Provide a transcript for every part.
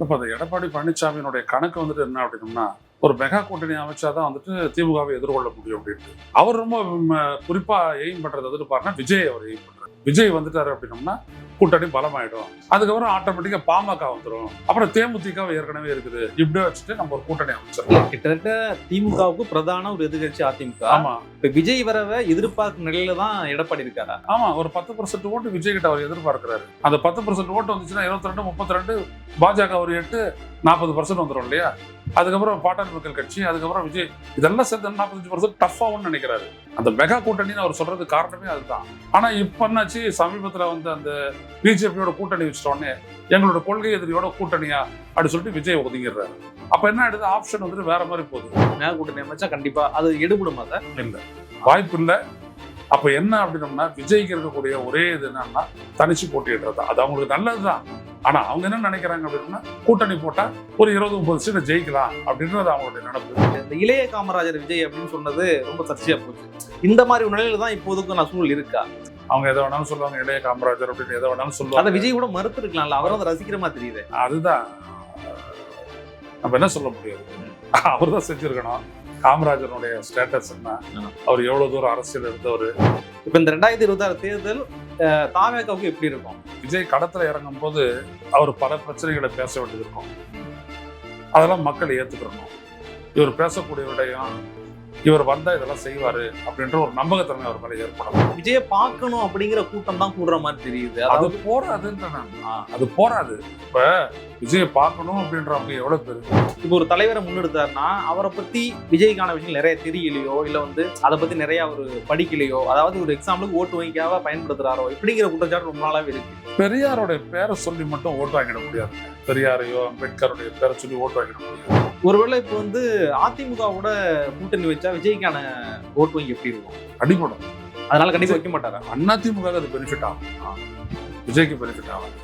இப்போ அந்த எடப்பாடி பழனிசாமியினுடைய கணக்கு வந்துட்டு என்ன அப்படின்னா ஒரு மெகா கூட்டணி அமைச்சாதான் வந்துட்டு திமுகவை எதிர்கொள்ள முடியும் அப்படின்ட்டு அவர் ரொம்ப குறிப்பாக குறிப்பா எய்ம் பண்றது வந்துட்டு பாருன்னா விஜய் அவர் எய்ம் பண்றாரு விஜய் வந்துட்டாரு அப்படின்னம்னா கூட்டணி பலமாயிடும். அதுக்கப்புறம் ஆட்டோமேட்டிக்கா பாமக வந்துடும் அப்புறம் தேமுதிக ஏற்கனவே இருக்குது. இப்படியே வச்சுட்டு நம்ம ஒரு கூட்டணி அமைச்சிடலாம். கிட்டத்தட்ட திமுகவுக்கு பிரதான ஒரு எதிர்கட்சி அதிமுக. ஆமா. இப்ப விஜய் வரவ எதிர்பார்க்கும் நிலையில தான் எடப்பாடி இருக்காரா? ஆமா ஒரு பத்து பர்சன்ட் ஓட்டு விஜய் கிட்ட அவர் எதிர்பார்க்கிறாரு. அந்த பத்து பர்சன்ட் ஓட்டு வந்துச்சுன்னா இருபத்தி ரெண்டு முப்பத்தி ரெண்டு பாஜக ஒரு எட்டு நாற்பது பர்சன்ட் வந்துடும் இல்லையா? அதுக்கப்புறம் பாட்டாளி மக்கள் கட்சி அதுக்கப்புறம் விஜய். இதெல்லாம் சேர்த்து நாற்பத்தஞ்சு பர்சன்ட் டஃப் ஆகும்னு நினைக்கிறாரு. அந்த மெகா கூட்டணின்னு அவர் சொல்றது காரணமே அதுதான். ஆனா இப்ப என்னாச்சு? சமீபத்துல வந்து அந்த பிஜேபியோட கூட்டணி வச்சிட்ட உடனே எங்களோட கொள்கை எதிரியோட கூட்டணியா? அப்படி சொல்லிட்டு விஜய் ஒதுங்கிடுறாரு. அப்ப என்ன ஆயிடுது? ஆப்ஷன் வந்துட்டு வேற மாதிரி போகுது. மேல கூட்டணி அமைச்சா கண்டிப்பா அது எடுபடுமா சார் இல்லை. வாய்ப்பு இல்லை. அப்ப என்ன அப்படின்னம்னா விஜய்க்கு இருக்கக்கூடிய ஒரே இது என்னன்னா தனிச்சு போட்டியிடுறது. தான். அது அவங்களுக்கு நல்லதுதான். ஆனா அவங்க என்ன நினைக்கிறாங்க அப்படின்னா கூட்டணி போட்டா ஒரு இருபது முப்பது சீட்டை ஜெயிக்கலாம் அப்படின்றது அவங்களுடைய நினைப்பு இந்த இளைய காமராஜர் விஜய் அப்படின்னு சொன்னது ரொம்ப சர்ச்சையா போச்சு. இந்த மாதிரி ஒரு நிலையில தான் இப்போதுக்கு நான் சூழல் இருக்கா? அவங்க எதை வேணாலும் சொல்லுவாங்க இளைய காமராஜர் அப்படின்னு எதை வேணாலும் அதை சொல்லுவாங்க விஜய் கூட மறுத்து இருக்கலாம்ல அவரும் அதை ரசிக்கிற மாதிரி தெரியுது அதுதான். நம்ம என்ன சொல்ல முடியாது அவர் தான் செஞ்சிருக்கணும். காமராஜருடைய ஸ்டேட்டஸ் என்ன? அவர் எவ்வளவு தூரம் அரசியல் இருந்தவர் இப்ப இந்த ரெண்டாயிரத்தி இருபத்தாறு தேர்தல் அஹ், எப்படி இருக்கும்? விஜய் கடத்தில் இறங்கும் போது அவர் பல பிரச்சனைகளை பேச வேண்டியது இருக்கும். அதெல்லாம் மக்கள் ஏற்றுக்கிறணும் இவர் பேசக்கூடிய விடயம் இவர் வந்தா இதெல்லாம் செய்வாரு அப்படின்ற ஒரு நம்பகத்தன்மை அவர் மேல ஏற்படும் விஜய பார்க்கணும் அப்படிங்கிற கூட்டம் தான் கூடுற மாதிரி தெரியுது. அது போராதுன்ற அது போராது. இப்ப விஜயை பார்க்கணும் அப்படின்றவங்க எவ்வளவு பேர்? இப்போ ஒரு தலைவரை முன்னெடுத்தாருன்னா அவரை பத்தி விஜய்க்கான விஷயம் நிறைய தெரியலையோ இல்ல வந்து அதை பத்தி நிறைய ஒரு படிக்கலையோ அதாவது ஒரு எக்ஸாம்பிளுக்கு ஓட்டு வங்கிக்காக பயன்படுத்துறாரோ இப்படிங்கிற குற்றச்சாட்டு ரொம்ப நாளாவே இருக்கு. பெரியாருடைய பேரை சொல்லி மட்டும் ஓட்டு வாங்கிட முடியாது. பெரியாரையோ அம்பேத்கருடைய பேரை சொல்லி ஓட்டு வாங்கிட முடியாது. ஒருவேளை இப்போ வந்து அதிமுகவோட கூட்டணி வச்சா விஜய்க்கான ஓட்டு வங்கி எப்படி இருக்கும்? அடிபடும். அதனால கண்டிப்பா வைக்க மாட்டாரா? அதிமுக அது பெனிஃபிட் ஆகும். விஜய்க்கு பெனிஃபிட் ஆகும்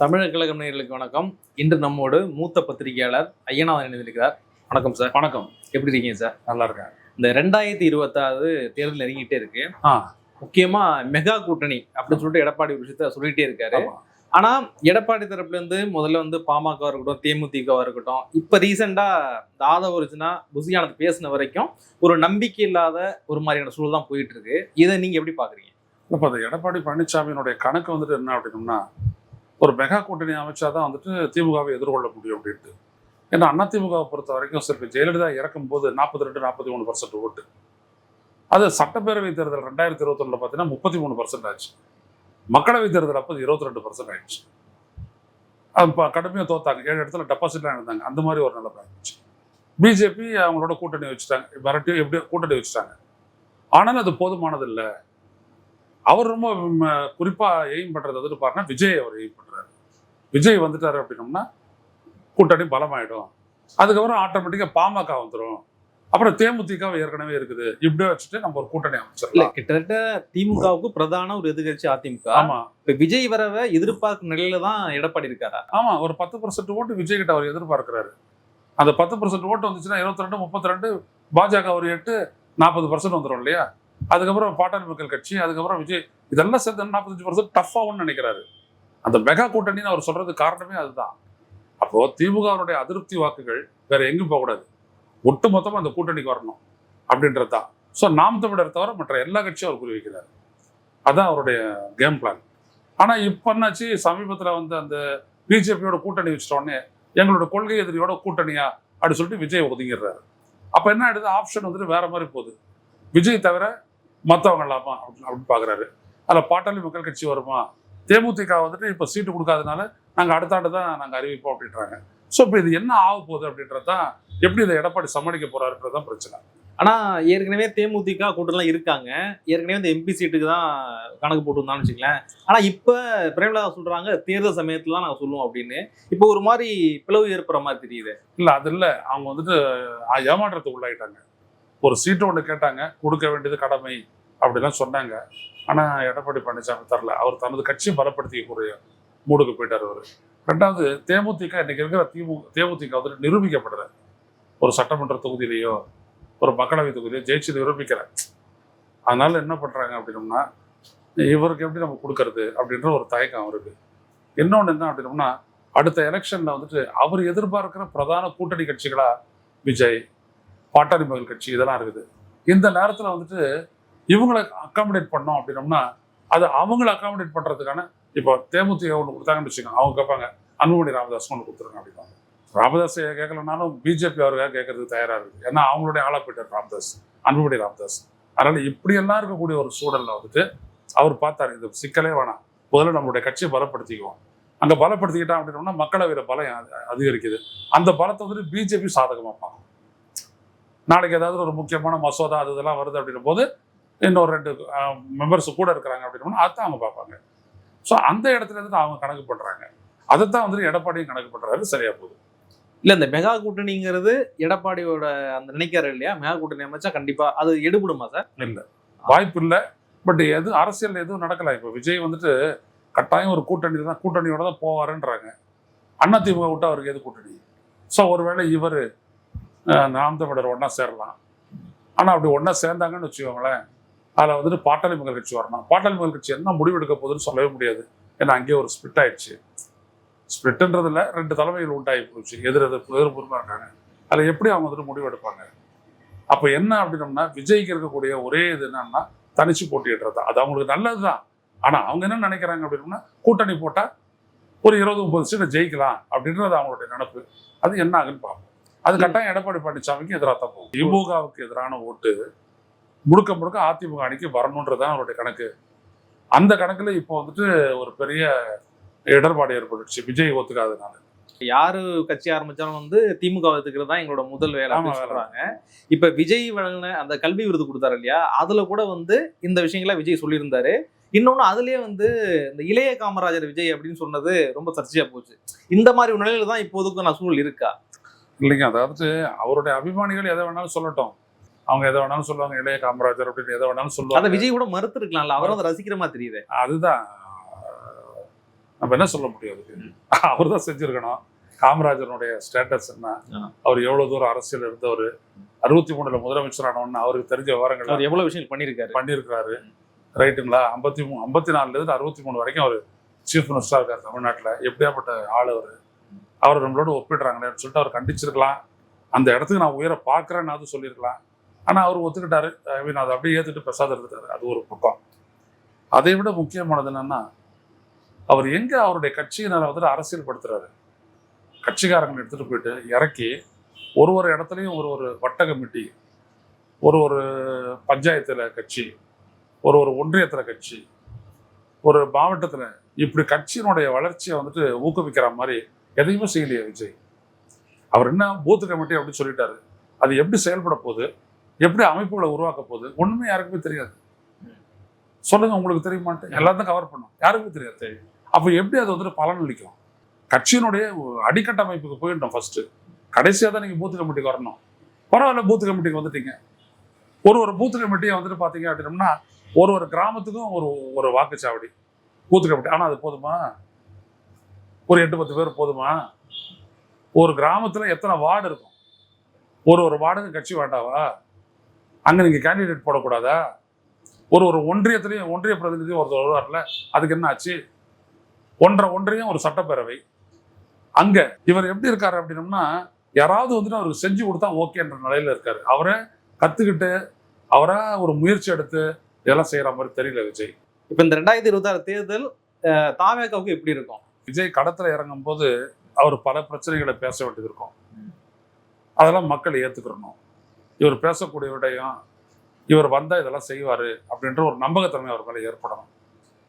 தமிழக கழகம் நேயர்களுக்கு வணக்கம். இன்று நம்மோடு மூத்த பத்திரிகையாளர் ஐயனாதன் இணைந்திருக்கிறார். வணக்கம் சார் வணக்கம். எப்படி இருக்கீங்க சார் நல்லா இருக்கேன். இந்த ரெண்டாயிரத்தி இருபத்தாறு தேர்தல் நெருங்கிட்டே இருக்கு. முக்கியமா மெகா கூட்டணி அப்படின்னு சொல்லிட்டு எடப்பாடி ஒரு விஷயத்த சொல்லிட்டே இருக்காரு. ஆனா எடப்பாடி தரப்புல இருந்து முதல்ல வந்து பாமக இருக்கட்டும் தேமுதிக இருக்கட்டும் இப்ப ரீசெண்டா இந்த ஆதவ ஒரிஜினா புசியானது பேசின வரைக்கும் ஒரு நம்பிக்கை இல்லாத ஒரு மாதிரியான சூழல் தான் போயிட்டு இருக்கு. இதை நீங்க எப்படி பாக்குறீங்க? இப்போ எடப்பாடி பழனிசாமியினுடைய கணக்கு வந்துட்டு என்ன அப்படின்னம்னா ஒரு மெகா கூட்டணி அமைச்சா தான் வந்துட்டு திமுகவை எதிர்கொள்ள முடியும் அப்படின்ட்டு ஏன்னா அதிமுகவை பொறுத்த வரைக்கும் சரி ஜெயலலிதா இறக்கும் போது நாற்பத்தி ரெண்டு நாற்பத்தி மூணு பர்சன்ட் ஓட்டு. அது சட்டப்பேரவை தேர்தல் ரெண்டாயிரத்தி இருபத்தொன்னுல பார்த்தீங்கன்னா முப்பத்தி மூணு பர்சன்ட் ஆச்சு. மக்களவை தேர்தல் அப்போ இருபத்தி ரெண்டு பர்சன்ட் ஆயிடுச்சு. அது இப்போ கடுமையாக தோத்தாங்க. ஏழு இடத்துல டெபாசிட்லாம் இருந்தாங்க அந்த மாதிரி ஒரு நிலைமை ஆயிடுச்சு. பிஜேபி அவங்களோட கூட்டணி வச்சுட்டாங்க. மிரட்டி எப்படியோ கூட்டணி வச்சுட்டாங்க. ஆனாலும் அது போதுமானது இல்லை அவர் ரொம்ப குறிப்பாக எய்ம் பண்ணுறது வந்துட்டு பாருங்க விஜய் அவர் எய்ம் பண்றாரு. விஜய் வந்துட்டாரு அப்படின்னம்னா கூட்டணி பலமாயிடும். அதுக்கப்புறம் ஆட்டோமேட்டிக்கா பாமக வந்துடும் அப்புறம் தேமுதிக ஏற்கனவே இருக்குது. இப்படியே வச்சுட்டு நம்ம ஒரு கூட்டணி இல்ல அமைச்சிடலாம் கிட்டத்தட்ட திமுகவுக்கு பிரதான ஒரு எதிர்கட்சி அதிமுக. ஆமா. இப்ப விஜய் வரவ எதிர்பார்க்கும் நிலையில தான் எடப்பாடி இருக்காரா? ஆமா ஒரு பத்து பர்சன்ட் ஓட்டு விஜய் கிட்ட அவர் எதிர்பார்க்கிறாரு. அந்த பத்து பர்சன்ட் ஓட்டு வந்துச்சுன்னா இருபத்தி ரெண்டு முப்பத்தி ரெண்டு பாஜக ஒரு எட்டு நாற்பது பர்சன்ட் வந்துடும் இல்லையா? அதுக்கப்புறம் பாட்டாளி மக்கள் கட்சி அதுக்கப்புறம் விஜய். இதெல்லாம் சேர்த்து நாற்பத்தஞ்சு பர்சன்ட் டஃப் ஆகும்னு நினைக்கிறாரு. அந்த மெகா கூட்டணின்னு அவர் சொல்றது காரணமே அதுதான். அப்போ திமுகவுடைய அதிருப்தி வாக்குகள் வேற எங்கும் போகக்கூடாது. ஒட்டு மொத்தமாக அந்த கூட்டணிக்கு வரணும் அப்படின்றது தான். ஸோ நாம் தமிழர் தவிர மற்ற எல்லா கட்சியும் அவர் குறிவைக்கிறார். அதான் அவருடைய கேம் பிளான் ஆனா இப்போ என்னாச்சு? சமீபத்துல வந்து அந்த பிஜேபியோட கூட்டணி வச்சிட்டோடனே எங்களோட கொள்கை எதிரியோட கூட்டணியா அப்படின்னு சொல்லிட்டு விஜய் ஒதுங்கிடுறாரு அப்ப என்ன ஆயிடுது? ஆப்ஷன் வந்துட்டு வேற மாதிரி போகுது. விஜய் தவிர மற்றவங்க இல்லாமா அப்படின்னு அப்படின்னு பாக்குறாரு அதில் பாட்டாளி மக்கள் கட்சி வருமா? தேமுதிக வந்துட்டு இப்போ சீட்டு கொடுக்காதனால நாங்கள் அடுத்த ஆண்டு தான் நாங்கள் அறிவிப்போம் அப்படின்றாங்க. ஸோ இப்போ இது என்ன ஆக போகுது அப்படின்றது தான் எப்படி இதை எடப்பாடி சமாளிக்க போறாருன்றது தான் பிரச்சனை. ஆனா ஏற்கனவே தேமுதிக கூட்டம்லாம் இருக்காங்க. ஏற்கனவே இந்த எம்பி சீட்டுக்கு தான் கணக்கு போட்டுருந்தான்னு வச்சுக்கலேன் ஆனா இப்ப பிரேமலதா சொல்றாங்க தேர்தல் சமயத்துல தான் நாங்க சொல்லுவோம் அப்படின்னு. இப்போ ஒரு மாதிரி பிளவு ஏற்படுற மாதிரி தெரியுது. இல்லை அது இல்லை. அவங்க வந்துட்டு ஏமாற்றத்துக்கு உள்ளாயிட்டாங்க. ஒரு சீட்டு ஒன்று கேட்டாங்க கொடுக்க வேண்டியது கடமை அப்படிலாம் சொன்னாங்க. ஆனால் எடப்பாடி பழனிசாமி தரல. அவர் தனது கட்சியை பலப்படுத்திக்கக்கூடிய மூடுக்கு போயிட்டார் அவர். ரெண்டாவது தேமுதிக இன்னைக்கு இருக்கிற திமு தேமுதிக வந்துட்டு நிரூபிக்கப்படுற ஒரு சட்டமன்ற தொகுதியிலேயோ ஒரு மக்களவை தொகுதியிலையோ ஜெயிச்சு நிரூபிக்கிற அதனால என்ன பண்றாங்க அப்படின்னோம்னா இவருக்கு எப்படி நம்ம கொடுக்கறது அப்படின்ற ஒரு தயக்கம் அவருக்கு. இன்னொன்று என்ன அப்படின்னோம்னா அடுத்த எலெக்ஷன்ல வந்துட்டு அவர் எதிர்பார்க்கிற பிரதான கூட்டணி கட்சிகளா விஜய் பாட்டாளி மக்கள் கட்சி இதெல்லாம் இருக்குது. இந்த நேரத்தில் வந்துட்டு இவங்களை அக்காமடேட் பண்ணோம் அப்படின்னோம்னா அது அவங்கள அக்காமடேட் பண்றதுக்கான இப்போ தேமுதிக ஒன்று கொடுத்தாங்கன்னு வச்சுக்கோங்க. அவங்க கேட்பாங்க அன்புமணி ராமதாஸ் ஒன்று கொடுத்துருங்க அப்படிம்பாங்க ராமதாஸ் கேட்கலனாலும் பிஜேபி அவருக்காக கேட்கறதுக்கு தயாராக இருக்குது ஏன்னா அவங்களுடைய ஆளாக போயிட்டார் ராமதாஸ் அன்புமணி ராமதாஸ். அதனால இப்படியெல்லாம் இருக்கக்கூடிய ஒரு சூழல்ல வந்துட்டு அவர் பார்த்தாரு இந்த சிக்கலே வேணாம். முதல்ல நம்மளுடைய கட்சியை பலப்படுத்திக்குவோம். அங்க பலப்படுத்திக்கிட்டா அப்படின்னோம்னா மக்களவையில் பலம் அ- அதிகரிக்குது. அந்த பலத்தை வந்துட்டு பிஜேபி சாதகமாக பார்க்கும் நாளைக்கு ஏதாவது ஒரு முக்கியமான மசோதா அது இதெல்லாம் வருது அப்படின்னும் போது இன்னொரு ரெண்டு மெம்பர்ஸ் கூட இருக்கிறாங்க அப்படின்னா அதான் அவங்க பார்ப்பாங்க. ஸோ அந்த இடத்துல இருந்து அவங்க கணக்கு பண்றாங்க. அதைத்தான் வந்துட்டு எடப்பாடியும் கணக்கு பண்றாரு சரியா போகுது. இல்ல இந்த மெகா கூட்டணிங்கிறது எடப்பாடியோட அந்த நினைக்கிறாரு இல்லையா? மெகா கூட்டணி அமைச்சா கண்டிப்பா அது எடுபடுமா சார்? இல்லை. வாய்ப்பு இல்லை. பட் எது அரசியல் எதுவும் நடக்கல. இப்போ விஜய் வந்துட்டு கட்டாயம் ஒரு கூட்டணி தான் கூட்டணியோட தான் போவாருன்றாங்க. அண்ணா திமுக விட்டு அவருக்கு எது கூட்டணி? ஸோ ஒருவேளை இவர் நாம் தமிழர் ஒன்றா சேரலாம். ஆனால் அப்படி ஒன்றா சேர்ந்தாங்கன்னு வச்சுக்கோங்களேன் அதில் வந்துட்டு பாட்டாளி மக்கள் கட்சி வரணும். பாட்டாளி மக்கள் கட்சி என்ன முடிவெடுக்க போகுதுன்னு சொல்லவே முடியாது. ஏன்னா அங்கேயே ஒரு ஸ்பிட் ஆயிடுச்சு. ஸ்பிரிட்ன்றதுல ரெண்டு தலைமைகள் உண்டாகி போச்சு. எதிர் எதிர்ப்பு எதிர்ப்புமா இருக்காங்க. அதில் எப்படி அவங்க வந்துட்டு முடிவெடுப்பாங்க அப்போ என்ன அப்படின்னம்னா விஜய்க்கு இருக்கக்கூடிய ஒரே இது என்னன்னா தனிச்சு போட்டியிடுறது. அது அவங்களுக்கு நல்லது தான் ஆனால் அவங்க என்ன நினைக்கிறாங்க அப்படின்னா கூட்டணி போட்டால் ஒரு இருபது முப்பது சீட்டை ஜெயிக்கலாம் அப்படின்றது அவங்களுடைய நினப்பு. அது என்ன ஆகுன்னு பார்ப்போம். அது கட்டாயம் எடப்பாடி பழனிசாமிக்கு எதிராக தான் போகும். திமுகவுக்கு எதிரான ஓட்டு முழுக்க முழுக்க அதிமுக அணிக்கு வரணுன்றது தான் அவருடைய கணக்கு. அந்த கணக்குல இப்போ வந்துட்டு ஒரு பெரிய இடர்பாடு ஏற்பட்டுச்சு விஜய் ஒத்துக்காதனால யாரு கட்சி ஆரம்பிச்சாலும் வந்து திமுக எடுத்துக்கிறது தான் எங்களோட முதல் வேலை. சொல்றாங்க. இப்ப விஜய் வழங்கின அந்த கல்வி விருது கொடுத்தாரு இல்லையா? அதுல கூட வந்து இந்த விஷயங்களை விஜய் சொல்லியிருந்தாரு. இன்னொன்னு அதுலயே வந்து இந்த இளைய காமராஜர் விஜய் அப்படின்னு சொன்னது ரொம்ப சர்ச்சையா போச்சு. இந்த மாதிரி ஒரு நிலையில தான் இப்போதுக்கு நான் சூழல் இருக்கா? இல்லைங்க அதாவது அவருடைய அபிமானிகள் எதை வேணாலும் சொல்லட்டும். அவங்க எதை வேணாலும் சொல்லுவாங்க இளைய காமராஜர் அப்படின்னு எதை வேணாலும் அதை சொல்லுவாங்க விஜய் கூட மறுத்து இருக்கலாம்ல அவரும் அதை ரசிக்கிற மாதிரி தெரியுது. அதுதான். நம்ம என்ன சொல்ல முடியாது அவர் தான் செஞ்சிருக்கணும். காமராஜருடைய ஸ்டேட்டஸ் என்ன. அவர் எவ்வளவு தூரம் அரசியல் இருந்தவர் அறுபத்தி மூணுல முதலமைச்சரானவன்னு அவருக்கு தெரிஞ்ச விவரங்கள் அவர் எவ்வளவு விஷயங்கள் பண்ணியிருக்காரு? பண்ணியிருக்கிறாரு ரைட்டுங்களா? ஐம்பத்தி மூணு ஐம்பத்தி நாலுல இருந்து அறுபத்தி மூணு வரைக்கும் அவர் சீஃப் மினிஸ்டரா இருக்காரு தமிழ்நாட்டுல. எப்படியாப்பட்ட ஆள் அவர்? அவர் நம்மளோட ஒப்பிடுறாங்களேன்னு சொல்லிட்டு அவர் கண்டிச்சிருக்கலாம். அந்த இடத்துக்கு நான் உயர பார்க்குறேன்னு அது சொல்லியிருக்கலாம். ஆனால் அவர் ஒத்துக்கிட்டாரு. ஐ மீன் அதை அப்படியே ஏற்றுட்டு பிரசாதம் இருந்துட்டாரு அது ஒரு பக்கம் அதை விட முக்கியமானது என்னன்னா அவர் எங்கே அவருடைய கட்சியினரை வந்துட்டு அரசியல் படுத்துறாரு கட்சிக்காரங்களை எடுத்துகிட்டு போயிட்டு இறக்கி ஒரு ஒரு இடத்துலையும் ஒரு ஒரு வட்ட கமிட்டி ஒரு ஒரு பஞ்சாயத்தில் கட்சி ஒரு ஒரு ஒன்றியத்தில் கட்சி ஒரு மாவட்டத்தில் இப்படி கட்சியினுடைய வளர்ச்சியை வந்துட்டு ஊக்குவிக்கிற மாதிரி எதையுமே செய்யலையே விஜய். அவர் என்ன பூத்து கமிட்டி அப்படின்னு சொல்லிட்டாரு. அது எப்படி செயல்பட போகுது? எப்படி அமைப்புகளை உருவாக்க போகுது? ஒண்ணுமே யாருக்குமே தெரியாது. சொல்லுங்க உங்களுக்கு தெரியுமான்ட்டு. எல்லாத்தையும் கவர் பண்ணும் யாருக்குமே தெரியாது. அப்போ எப்படி அது வந்துட்டு பலன் அளிக்கும் கட்சியினுடைய அடிக்கட்டமைப்புக்கு போயிடணும் ஃபர்ஸ்ட் கடைசியாக தான் நீங்கள் பூத்து கமிட்டிக்கு வரணும். பரவாயில்ல பூத்து கமிட்டிக்கு வந்துட்டீங்க. ஒரு ஒரு பூத்து கமிட்டியை வந்துட்டு பார்த்தீங்க அப்படின்னம்னா ஒரு ஒரு கிராமத்துக்கும் ஒரு ஒரு வாக்குச்சாவடி. பூத்து கமிட்டி ஆனால் அது போதுமா? ஒரு எட்டு பத்து பேர் போதுமா? ஒரு கிராமத்தில் எத்தனை வார்டு இருக்கும்? ஒரு ஒரு வார்டுக்கு கட்சி வேண்டாவா? அங்கே நீங்கள் கேண்டிடேட் போடக்கூடாதா? ஒரு ஒரு ஒன்றியத்திலையும் ஒன்றிய பிரதிநிதி ஒருத்தர் வருவார்ல அதுக்கு என்ன ஆச்சு? ஒன்றரை ஒன்றியம் ஒரு சட்டப்பேரவை. அங்க இவர் எப்படி இருக்காரு அப்படின்னம்னா யாராவது வந்துட்டு அவருக்கு செஞ்சு கொடுத்தா ஓகேன்ற நிலையில இருக்காரு. அவரை கத்துக்கிட்டு அவரா ஒரு முயற்சி எடுத்து இதெல்லாம் செய்யற மாதிரி தெரியல விஜய். இப்ப இந்த ரெண்டாயிரத்தி இருபத்தாறு தேர்தல் அஹ், தாவேகாவுக்கு எப்படி இருக்கும்? விஜய் களத்துல இறங்கும் போது அவர் பல பிரச்சனைகளை பேச வேண்டியது இருக்கும். அதெல்லாம் மக்கள் ஏத்துக்கிறணும். இவர் பேசக்கூடிய விடயம் இவர் வந்தா இதெல்லாம் செய்வாரு அப்படின்ற ஒரு நம்பகத்தன்மை அவர் மேல ஏற்படணும்.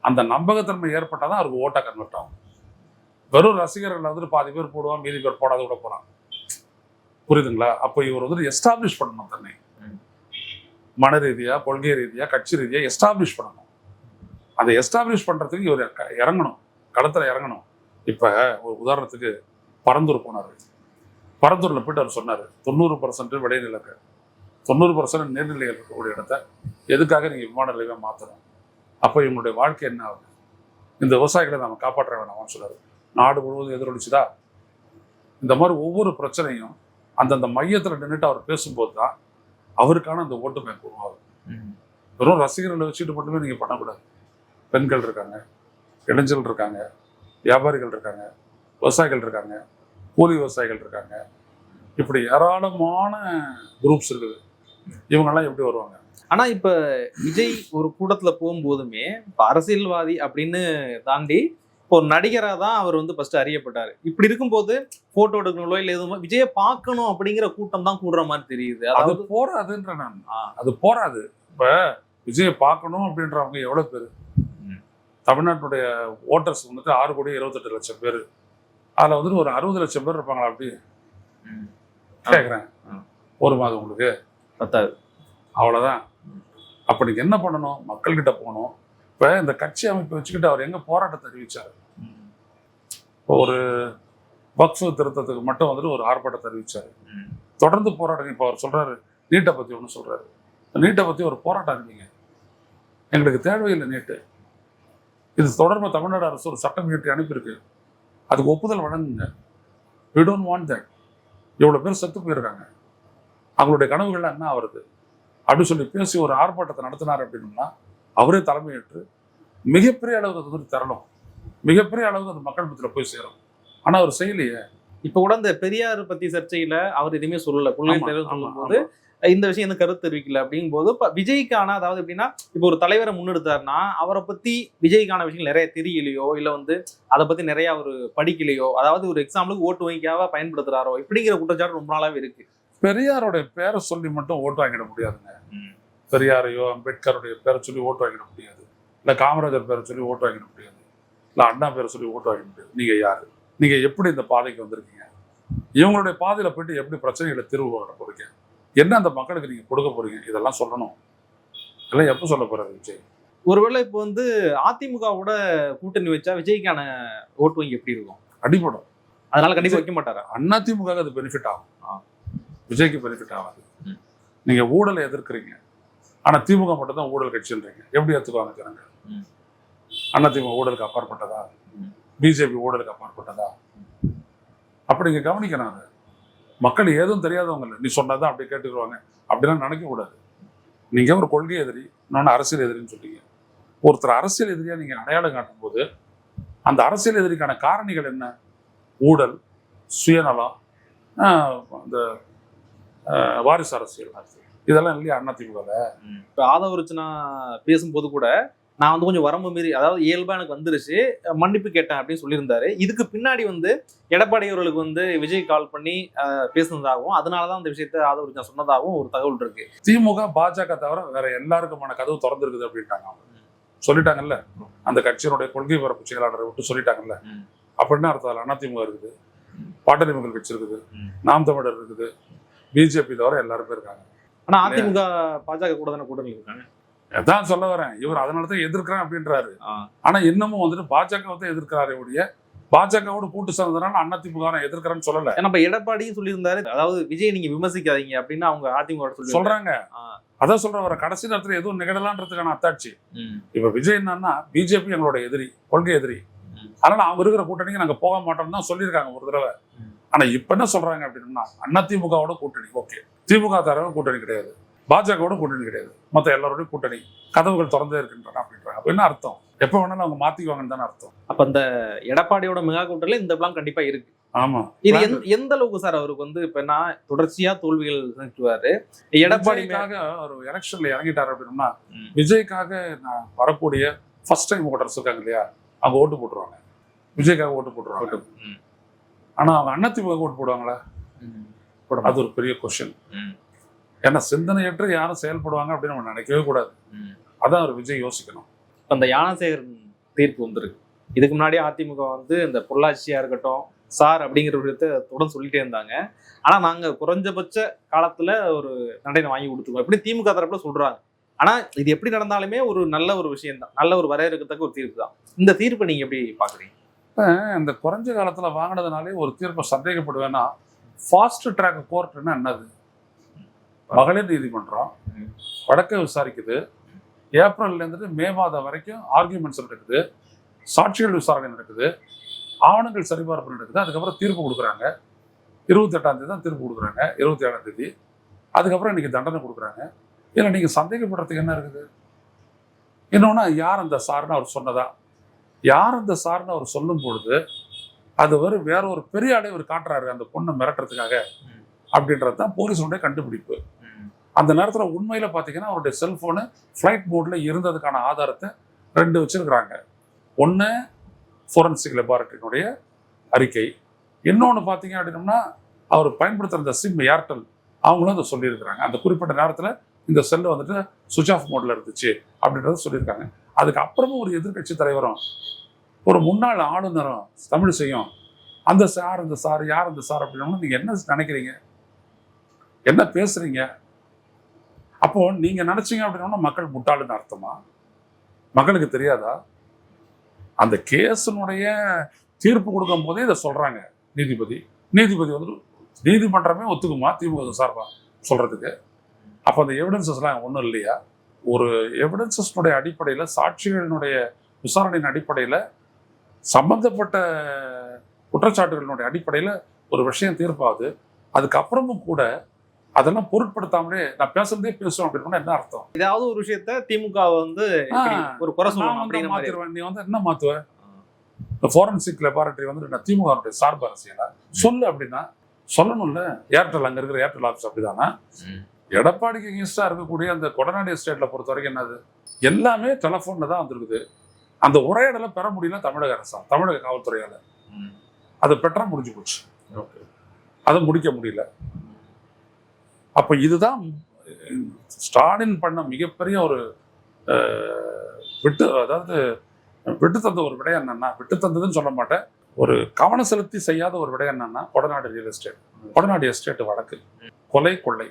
அந்த நம்பகத்தன்மை ஏற்பட்டால் தான் அவருக்கு ஓட்டா கன்வெர்ட் ஆகும். வெறும் ரசிகர்கள் வந்துட்டு பாதி பேர் போடுவான் மீதி பேர் போடாத கூட போறான் புரியுதுங்களா? அப்போ இவர் வந்துட்டு எஸ்டாப்ளிஷ் பண்ணணும் தன்னை. மன ரீதியா கொள்கை ரீதியா கட்சி ரீதியா எஸ்டாப்ளிஷ் பண்ணணும். அதை எஸ்டாப்ளிஷ் பண்றதுக்கு இவர் இறங்கணும். களத்துல இறங்கணும். இப்ப ஒரு உதாரணத்துக்கு பரந்தூர் போனாரு. பரந்தூர்ல போயிட்டு அவர் சொன்னாரு தொண்ணூறு பர்சன்ட் விளைநிலங்க தொண்ணூறு பர்சன்ட் நீர்நிலைகள் இருக்கக்கூடிய இடத்த எதுக்காக நீங்க விமான நிலையமா மாத்தணும்? அப்போ இவங்களுடைய வாழ்க்கை என்ன ஆகுது? இந்த விவசாயிகளை நம்ம காப்பாற்ற வேணாமான்னு சொன்னாரு நாடு முழுவதும் எதிரொலிச்சுதா? இந்த மாதிரி ஒவ்வொரு பிரச்சனையும் அந்தந்த மையத்தில் நின்றுட்டு அவர் பேசும்போது தான் அவருக்கான அந்த ஓட்டு பேங்க் உருவாகும் வெறும் ரசிகர்களை வச்சுட்டு மட்டுமே நீங்கள் பண்ணக்கூடாது. பெண்கள் இருக்காங்க இளைஞர்கள் இருக்காங்க வியாபாரிகள் இருக்காங்க விவசாயிகள் இருக்காங்க கூலி விவசாயிகள் இருக்காங்க. இப்படி ஏராளமான குரூப்ஸ் இருக்குது. இவங்கெல்லாம் எப்படி வருவாங்க? ஆனா இப்ப விஜய் ஒரு கூட்டத்துல போகும்போதுமே இப்ப அரசியல்வாதி அப்படின்னு தாண்டி இப்போ ஒரு நடிகரா தான் அவர் வந்து ஃபர்ஸ்ட் அறியப்பட்டாரு. இப்படி இருக்கும்போது போட்டோ எடுக்கணுங்களோ இல்ல எதுவும் விஜயை பார்க்கணும் அப்படிங்கிற கூட்டம் தான் கூடுற மாதிரி தெரியுது. அது போராதுன்ற நான். அது போராது இப்ப விஜயை பார்க்கணும் அப்படின்றவங்க எவ்வளவு பேர். தமிழ்நாட்டுடைய ஓட்டர்ஸ் வந்துட்டு ஆறு கோடி இருபத்தெட்டு லட்சம் பேர். அதுல வந்துட்டு ஒரு அறுபது லட்சம் பேர் இருப்பாங்களா அப்படி. கேட்குறேன். ஒரு மாதம் உங்களுக்கு. பத்தாது. அவ்வளோதான் அப்போ நீங்கள் என்ன பண்ணணும்? மக்கள்கிட்ட போகணும். இப்போ இந்த கட்சி அமைப்பு வச்சுக்கிட்டு அவர் எங்கே போராட்டத்தை அறிவிச்சார்? ஒரு வக்ஃபு திருத்தத்துக்கு மட்டும் வந்துட்டு ஒரு ஆர்ப்பாட்டத்தை அறிவிச்சார். தொடர்ந்து போராட்டம் இப்போ அவர் சொல்கிறாரு நீட்டை பற்றி ஒன்று சொல்கிறாரு நீட்டை பற்றி ஒரு போராட்டம் அறிவிங்க. எங்களுக்கு தேவையில்லை நீட்டு. இது தொடர்பு தமிழ்நாடு அரசு ஒரு சட்டம் இயற்றி அனுப்பியிருக்கு. அதுக்கு ஒப்புதல் வழங்குங்க. வி டோன்ட் வாண்ட் தட் இவ்வளோ பேர் செத்து போயிருக்காங்க. அவங்களுடைய கனவுகள்லாம் என்ன ஆகுறது அப்படின்னு சொல்லி பேசி ஒரு ஆர்ப்பாட்டத்தை நடத்தினார் அப்படின்னா அவரே தலைமையேற்று மிகப்பெரிய அளவுக்கு அது வந்து தரணும் மிகப்பெரிய அளவுக்கு அது மக்கள் மத்தியில் போய் சேரும். ஆனா அவர் செய்யலையே. இப்ப கூட இந்த பெரியார் பத்தி சர்ச்சையில அவர் எதுவுமே சொல்லல. கொள்கை தலைவர் ஆமா, சொல்லும் போது ஆமா. இந்த விஷயம் வந்து கருத்து தெரிவிக்கல அப்படிங்கும் போது இப்ப விஜய்க்கான அதாவது எப்படின்னா இப்போ ஒரு தலைவரை முன்னெடுத்தாருன்னா அவரை பத்தி விஜய்க்கான விஷயங்கள் நிறைய தெரியலையோ இல்ல வந்து அதை பத்தி நிறைய அவர் படிக்கலையோ அதாவது ஒரு எக்ஸாம்பிளுக்கு ஓட்டு வங்கிக்காக பயன்படுத்துறாரோ இப்படிங்கிற குற்றச்சாட்டு ரொம்ப நாளாவே இருக்கு. பெரியாருடைய பேரை சொல்லி மட்டும் ஓட்டு வாங்கிட முடியாதுங்க. பெரியாரையோ அம்பேத்கருடைய பேரை சொல்லி ஓட்டு வாங்கிட முடியாது. இல்ல காமராஜர் பேரை சொல்லி ஓட்டு வாங்கிட முடியாது. இல்ல அண்ணா பேரை சொல்லி ஓட்டு வாங்கிட முடியாது. நீங்க யாரு? நீங்க எப்படி இந்த பாதைக்கு வந்திருக்கீங்க? இவங்களுடைய பாதையில போயிட்டு எப்படி பிரச்சனைகளை தீர்வு காண போறீங்க? என்ன அந்த மக்களுக்கு நீங்க கொடுக்க போறீங்க? இதெல்லாம் சொல்லணும். இதெல்லாம் எப்போ சொல்ல போறாரு விஜய்? ஒருவேளை இப்போ வந்து அதிமுகவோட கூட்டணி வச்சா விஜய்க்கான ஓட்டு வங்கி எப்படி இருக்கும்? அடிபடும். அதனால கண்டிப்பா வைக்க மாட்டாரா? அதிமுக அது பெனிஃபிட் ஆகும். ஆ. விஜய்க்கு பெனிஃபிட் ஆகாது. நீங்க ஊழலை எதிர்க்கிறீங்க. ஆனா திமுக மட்டும் தான் ஊழல் கட்சின்றீங்க. எப்படி ஏத்துக்குவாங்க ஜனங்க? ம். அதிமுக ஊழலுக்கு அப்பாற்பட்டதா. பிஜேபி ஊழலுக்கு அப்பாற்பட்டதா? அப்படி நீங்க கவனிக்கணும் அதை. மக்கள் ஏதும் தெரியாதவங்க இல்லை. நீ சொன்னதான் அப்படி கேட்டுக்குவாங்க. அப்படிலாம் நினைக்க கூடாது நீங்க ஒரு கொள்கை எதிரி இன்னொன்று அரசியல் எதிரின்னு சொன்னீங்க ஒருத்தர் அரசியல் எதிரியா நீங்க அடையாளம் காட்டும் போது அந்த அரசியல் எதிரிக்கான காரணிகள் என்ன? ஊழல் சுயநலம் இந்த வாரிசு அரசியல். இதெல்லாம் இல்லையா அதிமுக இப்போ ஆதவருச்சுனா பேசும்போது கூட நான் வந்து கொஞ்சம் வரம்பு மீறி அதாவது இயல்பா எனக்கு வந்துருச்சு மன்னிப்பு கேட்டேன் அப்படின்னு சொல்லியிருந்தாரு. இதுக்கு பின்னாடி வந்து எடப்பாடி அவர்களுக்கு வந்து விஜய் கால் பண்ணி பேசுனதாகவும் அதனாலதான் அந்த விஷயத்த ஆதவருச்சனா சொன்னதாகவும் ஒரு தகவல் இருக்கு. திமுக பாஜக தவிர வேற எல்லாருக்குமான கதவு திறந்திருக்குது அப்படின்ட்டாங்க அவங்க. சொல்லிட்டாங்கல்ல? அந்த கட்சியினுடைய கொள்கை பரப்பு செயலாளரை விட்டு சொல்லிட்டாங்கல்ல. அப்படின்னு அர்த்தம் அதில்? அதிமுக இருக்குது. பாட்டாளி மக்கள் கட்சி இருக்குது. நாம் தமிழர் இருக்குது. பிஜேபி தவிர எல்லாருமே இருக்காங்க. ஆனா அதிமுக பாஜக கூட தானே கூட்டணி இருக்காங்க? அதான் சொல்ல வரேன். இவர் அதனால தான் எதிர்க்கிறேன் அப்படின்றாரு. ஆனா இன்னமும் வந்துட்டு பாஜக தான் எதிர்க்கிறாரே ஒழிய பாஜகவோட கூட்டு சேர்ந்ததுனால அதிமுக எதிர்க்கிறேன்னு சொல்லல. இப்ப எடப்பாடியும் சொல்லியிருந்தாரு அதாவது விஜய் நீங்க விமர்சிக்காதீங்க அப்படின்னு அவங்க அதிமுக சொல்றாங்க. அதான் சொல்ற வர கடைசி நேரத்துல எதுவும் நிகழலான்றதுக்கான அத்தாட்சி. இப்ப விஜய் என்னன்னா பிஜேபி எங்களோட எதிரி கொள்கை எதிரி. அதனால அவங்க இருக்கிற கூட்டணிக்கு நாங்க போக மாட்டோம்னு தான் சொல்லியிருக்காங்க ஒரு தடவை. ம். ஆனா இப்ப என்ன சொல்றாங்க அப்படின்னா அண்ணா திமுகவோட கூட்டணி ஓகே. திமுக தரவும் கூட்டணி கிடையாது. பாஜகவோட கூட்டணி கிடையாது. மத்த எல்லாரோடய கூட்டணி கதவுகள் திறந்தே இருக்கின்றன அப்படின்றாங்க. அப்ப என்ன அர்த்தம்? எப்ப வேணாலும் அவங்க மாத்திக்குவாங்கன்னு தானே அர்த்தம். அப்ப அந்த எடப்பாடியோட மெகா கூட்டணில இந்த பிளான் கண்டிப்பா இருக்கு. ஆமா. இது எந்த- எந்த அளவுக்கு சார் அவருக்கு வந்து இப்ப நான் தொடர்ச்சியா தோல்விகள் சந்திச்சுவாரு எடப்பாடி மே- விஜய்க்காக ஒரு எலெக்ஷன்ல இறங்கிட்டாரு அப்படின்னா. விஜய்க்காக நான் வரக்கூடிய ஃபர்ஸ்ட் டைம் ஓட்டர்ஸ் இருக்காங்க இல்லையா? அவங்க ஓட்டு போட்டுருவாங்க. விஜய்க்காக ஓட்டு போட்டுருவாங்க. ம். ஆனா அவங்க அண்ணாதிமுக ஓட்டு போடுவாங்களா. அது ஒரு பெரிய ம். ஏன்னா சிந்தனையற்ற யாரும் செயல்படுவாங்க அப்படின்னு நம்ம நினைக்கவே கூடாது. அதான் ஒரு விஜய் யோசிக்கணும். இப்ப அந்த யானசேகரன் தீர்ப்பு வந்திருக்கு. இதுக்கு முன்னாடி அதிமுக வந்து இந்த பொள்ளாச்சியா இருக்கட்டும் சார் அப்படிங்கிற விஷயத்த தொடர்ந்து சொல்லிட்டே இருந்தாங்க. ஆனா நாங்க குறைஞ்சபட்ச காலத்துல ஒரு தண்டனை வாங்கி கொடுத்துருக்கோம். எப்படி திமுக தரப்புல சொல்றாங்க? ஆனா இது எப்படி நடந்தாலுமே ஒரு நல்ல ஒரு விஷயம் தான் நல்ல ஒரு வரையறுக்கத்தக்க ஒரு தீர்ப்பு தான். இந்த தீர்ப்பை நீங்க எப்படி பாக்குறீங்க இந்த குறைஞ்ச காலத்தில் வாங்கினதுனாலே ஒரு தீர்ப்பை சந்தேகப்படுவேன்னா ஃபாஸ்ட் ட்ராக் கோர்ட்னா என்னது? மகளிர் நீதிமன்றம் வழக்கை விசாரிக்குது. ஏப்ரல்லேருந்து மே மாதம் வரைக்கும் ஆர்கியூமெண்ட்ஸ் நடக்குது. சாட்சிகள் விசாரணை நடக்குது. ஆவணங்கள் சரிபார்ப்பு நடக்குது. அதுக்கப்புறம் தீர்ப்பு கொடுக்குறாங்க. இருபத்தெட்டாம் தேதி தான் தீர்ப்பு கொடுக்குறாங்க. இருபத்தி ஏழாம் தேதி. அதுக்கப்புறம் இன்னைக்கு தண்டனை கொடுக்குறாங்க. இதில் நீங்கள் சந்தேகப்படுறதுக்கு என்ன இருக்குது? இன்னொன்று யார் அந்த சார்னு அவர் சொன்னதா? யார் அந்த சார்னு அவர் சொல்லும் பொழுது அது ஒரு வேற ஒரு பெரிய ஆளை அவர் காட்டுறாரு அந்த பொண்ணை மிரட்டுறதுக்காக. அப்படின்றது தான் போலீஸோடைய கண்டுபிடிப்பு. அந்த நேரத்தில் உண்மையில் பார்த்தீங்கன்னா அவருடைய செல்ஃபோனு ஃப்ளைட் மோடில் இருந்ததுக்கான ஆதாரத்தை ரெண்டு வச்சிருக்கிறாங்க. ஒன்று ஃபோரன்சிக் லெபார்ட்டரியினுடைய அறிக்கை. இன்னொன்று பார்த்தீங்க அப்படின்னம்னா அவர் பயன்படுத்துகிற இந்த சிம் ஏர்டெல் அவங்களும் அதை சொல்லியிருக்கிறாங்க. அந்த குறிப்பிட்ட நேரத்தில் இந்த செல்லு வந்துட்டு சுவிச் ஆஃப் மோடில் இருந்துச்சு அப்படின்றத சொல்லியிருக்காங்க. அதுக்கப்புறமும் ஒரு எதிர்க்கட்சி தலைவரும் ஒரு முன்னாள் ஆளுநரும் தமிழிசையும் அந்த சார் இந்த சார் யார் இந்த சார் அப்படின்னா நீங்கள் என்ன நினைக்கிறீங்க? என்ன பேசுறீங்க? அப்போ நீங்கள் நினச்சிங்க அப்படின்னா மக்கள் முட்டாளுன்னு அர்த்தமா? மக்களுக்கு தெரியாதா? அந்த கேஸினுடைய தீர்ப்பு கொடுக்கும் போதே இதை சொல்கிறாங்க நீதிபதி நீதிபதி வந்து நீதிமன்றமே ஒத்துக்குமா? திமுக சார்பா சொல்கிறதுக்கு அப்போ அந்த எவிடன்சஸ்லாம் ஒன்றும் இல்லையா? ஒரு எவிடன்சஸ்னுடைய அடிப்படையில் சாட்சிகளினுடைய விசாரணையின் அடிப்படையில் சம்பந்தப்பட்ட குற்றச்சாட்டுகளினுடைய அடிப்படையில் ஒரு விஷயம் தீர்ப்பாகுது. அதுக்கப்புறமும் கூட அதெல்லாம் பொருட்படுத்தாமலே நான் பேசுறதே பேசுவேன் அப்படின்னா என்ன அர்த்தம்? ஏதாவது ஒரு விஷயத்த திமுக வந்து ஒரு குறை சொல்லணும் மாத்திருவேன். நீ வந்து என்ன மாத்துவ? இந்த ஃபோரன்சிக் லெபார்ட்டரி வந்து நான் திமுக சார்பு அரசியலா? சொல்லு அப்படின்னா சொல்லணும்ல. ஏர்டெல் அங்க இருக்கிற ஏர்டெல் ஆஃபீஸ் அப்படிதானா. எடப்பாடிக்கு அகேன்ஸ்டா இருக்கக்கூடிய அந்த கொடநாடு எஸ்டேட்ல பொறுத்த வரைக்கும் என்னது? எல்லாமே டெலஃபோன்ல தான் வந்திருக்குது. அந்த உரையாடலை பெற முடியல தமிழக அரசா தமிழக காவல்துறையால. அதை பெற்றா முடிஞ்சு போச்சு. ஓகே. அதை முடிக்க முடியல. அப்ப இதுதான் ஸ்டாலின் பண்ண மிகப்பெரிய ஒரு விட்டு அதாவது விட்டு தந்த ஒரு விடயம் என்னன்னா விட்டு தந்ததுன்னு சொல்ல மாட்டேன். ஒரு கவனம் செலுத்தி செய்யாத ஒரு விடயம் என்னன்னா Kodanadu real estate Kodanadu estate வழக்கு கொலை கொள்ளை.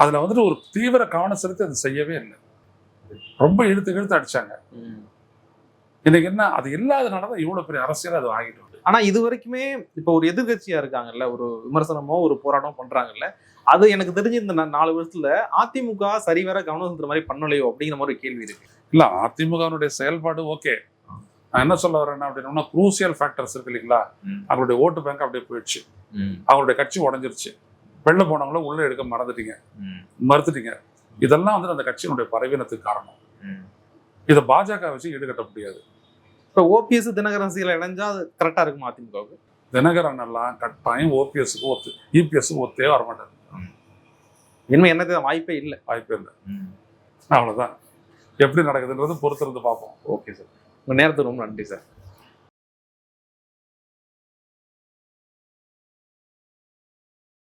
அதுல வந்துட்டு ஒரு தீவிர கவனம் செலுத்தி அது செய்யவே இல்லை. ரொம்ப இழுத்து இழுத்து அடிச்சாங்க. இன்னைக்கு என்ன அது இல்லாதனால தான் இவ்வளவு பெரிய அரசியல் அது ஆகிட்டு. ஆனா இது வரைக்குமே இப்போ ஒரு எதிர்க்கட்சியா இருக்காங்கல்ல ஒரு விமர்சனமோ ஒரு போராட்டமோ பண்றாங்கல்ல அது எனக்கு தெரிஞ்ச இந்த நாலு வருஷத்துல அதிமுக சரிவர கவனம் செலுத்துற மாதிரி பண்ணலையோ அப்படிங்கிற மாதிரி கேள்வி இருக்கு. இல்ல அதிமுகவினுடைய செயல்பாடு ஓகே. நான் என்ன சொல்ல வரேன் அப்படின்னா குரூசியல் ஃபேக்டர்ஸ் இருக்கு இல்லைங்களா. அவங்களுடைய ஓட்டு பேங்க் அப்படியே போயிடுச்சு. அவங்களுடைய கட்சி உடஞ்சிருச்சு. வெளில போனவங்கள உள்ள எடுக்க மறந்துட்டீங்க. மறுத்துட்டீங்க. இதெல்லாம் வந்து அந்த கட்சியினுடைய பலவீனத்துக்கு காரணம். இதை பாஜக வச்சு ஈடுகட்ட முடியாது. இப்போ ஓபிஎஸ் தினகரன் சீல இணைஞ்சா அது கரெக்டா இருக்குமா அதிமுகவுக்கு? தினகரன் எல்லாம் கட்டாயம் ஓபிஎஸ்க்கு ஒத்து இபிஎஸ்க்கு ஒத்தே வரமாட்டார். இனிமே என்னது வாய்ப்பே இல்லை. வாய்ப்பே இல்லை. அவ்வளவுதான். எப்படி நடக்குதுன்றது பொறுத்திருந்து பார்ப்போம். ஓகே சார் உங்க நேரத்துக்கு ரொம்ப நன்றி சார்